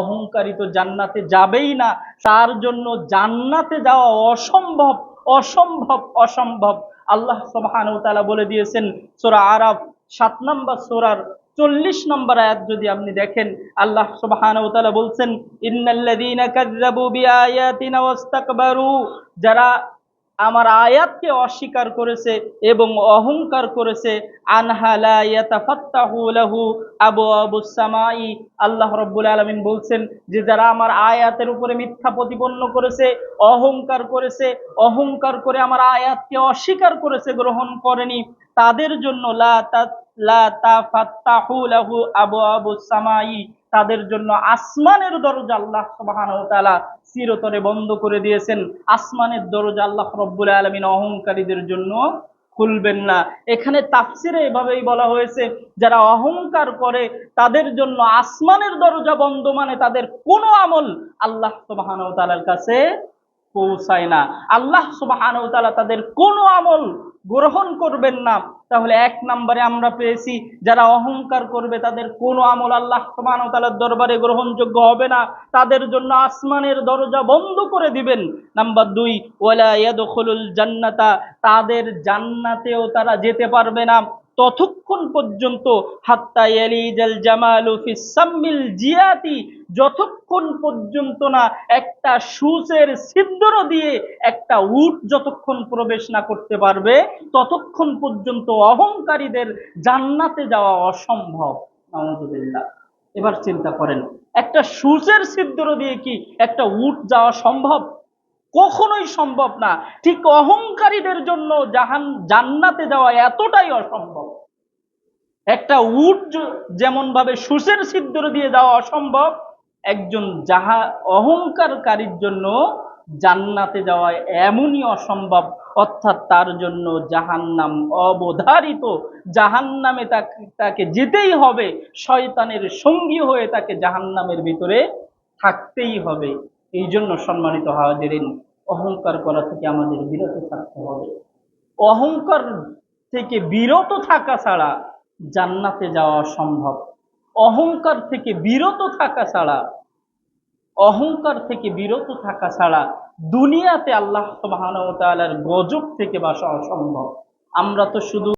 অহংকারী তো জান্নাতে যাবেই না। তার জন্য জান্নাতে যাওয়া অসম্ভব অসম্ভব অসম্ভব। আল্লাহ তাআলা বলে দিয়েছেন, সোরা আরাফ সাত নম্বর সোরার চল্লিশ নম্বর আয়াত যদি আপনি দেখেন, আল্লাহ তাআলা বলছেন যারা আমার আয়াতকে অস্বীকার করেছে এবং অহংকার করেছে। আল্লাহ রব্বুল আলমিন বলছেন যে, যারা আমার আয়াতের উপরে মিথ্যা প্রতিপন্ন করেছে, অহংকার করেছে, অহংকার করে আমার আয়াতকে অস্বীকার করেছে, গ্রহণ করেনি তাদের জন্য তাদের জন্য আসমানের দরজা আল্লাহ তাআলা চিরতরে বন্ধ করে দিয়েছেন। আসমানের দরজা আল্লাহ রব্বুল আলমিন অহংকারীদের জন্য খুলবেন না। এখানে তাফসিরে এভাবেই বলা হয়েছে, যারা অহংকার করে, তাদের জন্য আসমানের দরজা বন্ধ মানে তাদের কোনো আমল আল্লাহ সুবাহান তালার কাছে পৌঁছায় না। আল্লাহ সুবাহান তালা তাদের কোনো আমল গ্রহণ করবেন না। তাহলে এক নম্বরে আমরা পেয়েছি, যারা অহংকার করবে তাদের কোনো আমল আল্লাহ মানতালার দরবারে গ্রহণযোগ্য হবে না। তাদের জন্য আসমানের দরজা বন্ধ করে দিবেন। নাম্বার দুই, ওয়ালা ইয়াদখুলুল জান্নাতা, তাদের জান্নাতেও তারা যেতে পারবে না। ততক্ষণ পর্যন্ত জিয়াতি, যতক্ষণ পর্যন্ত না একটা সুসের ছিদ্র দিয়ে একটা উট যতক্ষণ প্রবেশ না করতে পারবে, ততক্ষণ পর্যন্ত অহংকারীদের জান্নাতে যাওয়া অসম্ভব। এবার চিন্তা করেন, একটা সুসের ছিদ্র দিয়ে কি একটা উট যাওয়া সম্ভব? কখনোই সম্ভব না। ঠিক অহংকারীদের জন্য জাহান, জান্নাতে যাওয়া এতটাই অসম্ভব। একটা উট যেমন ভাবে সুসের ছিদ্র দিয়ে যাওয়া অসম্ভব, একজন যাহা অহংকারকারীর জন্য জান্নাতে যাওয়া এমনই অসম্ভব, অর্থাৎ তার জন্য জাহান্নাম অবধারিত। জাহান্নামে তাকে তাকে যেতেই হবে, শয়তানের সঙ্গী হয়ে তাকে জাহান্নামের ভিতরে থাকতেই হবে। এই জন্য সম্মানিত হাজিরিন, অহংকার করা থেকে আমাদের বিরত থাকতে হবে। অহংকার থেকে বিরত থাকা ছাড়া জান্নাতে যাওয়া সম্ভব অহংকার থেকে বিরত থাকা ছাড়া, অহংকার থেকে বিরত থাকা ছাড়া দুনিয়াতে আল্লাহ সুবহানাহু গজব থেকে বাসা অসম্ভব। আমরা তো শুধু